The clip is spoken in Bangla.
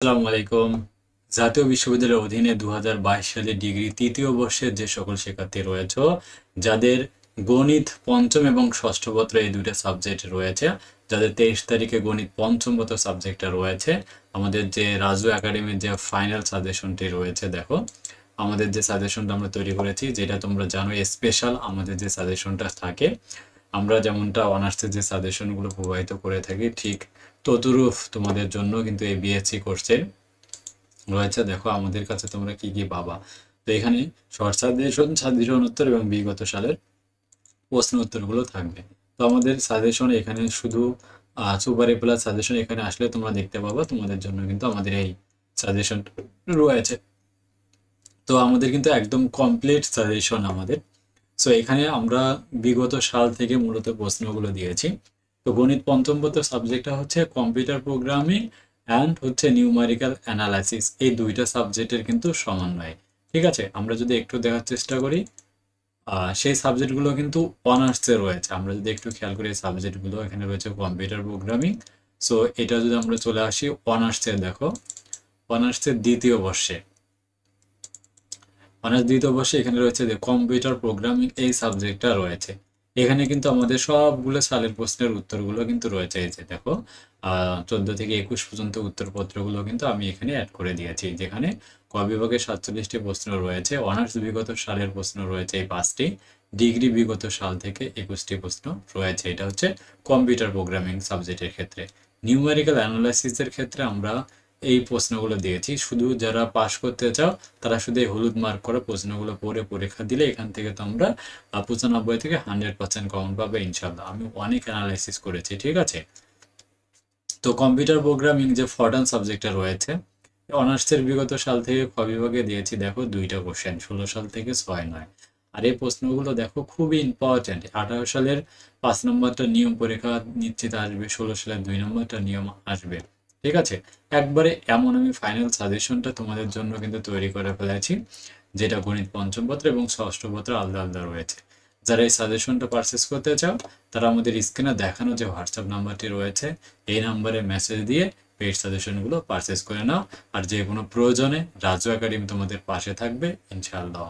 আসসালামু আলাইকুম। জাতীয় বিশ্ববিদ্যালয়ের অধীনে দু হাজার বাইশ সালে ডিগ্রি তৃতীয় বর্ষের যে সকল শিক্ষার্থী রয়েছে, যাদের গণিত পঞ্চম এবং ষষ্ঠ পত্র এই দুইটা সাবজেক্ট রয়েছে, যাদের তেইশ তারিখে গণিত পঞ্চম পত্র সাবজেক্টটা রয়েছে, আমাদের যে রাজু একাডেমির যে ফাইনাল সাজেশনটি রয়েছে, দেখো, আমাদের যে সাজেশনটা আমরা তৈরি করেছি, যেটা তোমরা জানো স্পেশাল আমাদের যে সাজেশনটা থাকে আমরা যেমনটা অনার্সের যে সাজেশনগুলো প্রবাহিত করে থাকি, ঠিক তদুরূপ তোমাদের জন্য কিন্তু এই বিএসসি কোর্সে রয়েছে। দেখো, আমাদের কাছে তোমরা কি কি পাবা? তো এখানে শর্ট সাজেশন সাজেশন উত্তর এবং বিগত সালের প্রশ্ন উত্তরগুলো থাকবে। তো আমাদের সাজেশন এখানে শুধু সুপার প্লাস সাজেশন এখানে আসলে তোমরা দেখতে পাবা। তোমাদের জন্য কিন্তু আমাদের এই সাজেশন রয়েছে। তো আমাদের কিন্তু একদম কমপ্লিট সাজেশন আমাদের সো এখানে আমরা বিগত সাল থেকে মূলত প্রশ্নগুলো দিয়েছি। তো গণিত পঞ্চম পত্র সাবজেক্টটা হচ্ছে কম্পিউটার প্রোগ্রামিং অ্যান্ড হচ্ছে নিউমারিক্যাল অ্যানালাইসিস এই দুইটা সাবজেক্টের কিন্তু সমন্বয়। ঠিক আছে? আমরা যদি একটু দেখার চেষ্টা করি। সেই সাবজেক্টগুলো কিন্তু অনার্সে রয়েছে। আমরা যদি একটু খেয়াল করি, এই সাবজেক্টগুলো এখানে রয়েছে কম্পিউটার প্রোগ্রামিং সো এটা যদি আমরা চলে আসি অনার্সে, দেখো। অনার্সের দ্বিতীয় বর্ষে। অনার্স দ্বিতীয় বর্ষে এখানে রয়েছে যে কম্পিউটার প্রোগ্রামিং এই সাবজেক্টটা রয়েছে। এখানে কিন্তু আমাদের সবগুলো সালের প্রশ্নের উত্তরগুলো কিন্তু রয়েছে, এই যে দেখো চোদ্দ থেকে একুশ পর্যন্ত উত্তরপত্রগুলো কিন্তু আমি এখানে অ্যাড করে দিয়েছি, যেখানে ক বিভাগে সাতচল্লিশটি প্রশ্ন রয়েছে অনার্স বিগত সালের প্রশ্ন রয়েছে এই পাঁচটি ডিগ্রি বিগত সাল থেকে একুশটি প্রশ্ন রয়েছে, এটা হচ্ছে কম্পিউটার প্রোগ্রামিং সাবজেক্টের ক্ষেত্রে। নিউমেরিক্যাল অ্যানালাইসিসের ক্ষেত্রে আমরা এই প্রশ্নগুলো দিয়েছি। শুধু যারা পাশ করতে চাও, তারা শুধু এই হলুদ মার্ক করা প্রশ্নগুলো পড়ে পরীক্ষা দিলে এখান থেকে তোমরা পঁচানব্বই থেকে হান্ড্রেড পার্সেন্ট কমন পাবে ইনশাল্লাহ আমি অনেক অ্যানালাইসিস করেছি, ঠিক আছে? তো কম্পিউটার প্রোগ্রামিং যে ফর্ডান সাবজেক্টটা রয়েছে অনার্সের বিগত সাল থেকে খ বিভাগে দিয়েছি, দেখো দুইটা কোশ্চেন ষোলো সাল থেকে ছয় নয়। আর এই প্রশ্নগুলো দেখো খুবই ইম্পর্টেন্ট আঠারো সালের পাঁচ নম্বরটা নিয়ম পরীক্ষা নিশ্চিত আসবে, ষোলো সালের দুই নম্বরটা নিয়ম আসবে। ঠিক আছে? একবারে এমন আমি ফাইনাল সাজেশনটা তোমাদের জন্য কিন্তু তৈরি করে ফেলেছি, যেটা গণিত পঞ্চম পত্র এবং ষষ্ঠ পত্র আলাদা আলাদা রয়েছে। যারা এই সাজেশনটা পারচেস করতে চাও, তারা আমাদের স্ক্রিনে দেখানো যে হোয়াটসঅ্যাপ নাম্বারটি রয়েছে, এই নাম্বারে মেসেজ দিয়ে পেড সাজেশনগুলো পারচেস করে নাও। আর যে কোনো প্রয়োজনে রাজু একাডেমি তোমাদের পাশে থাকবে, ইনশাআল্লাহ।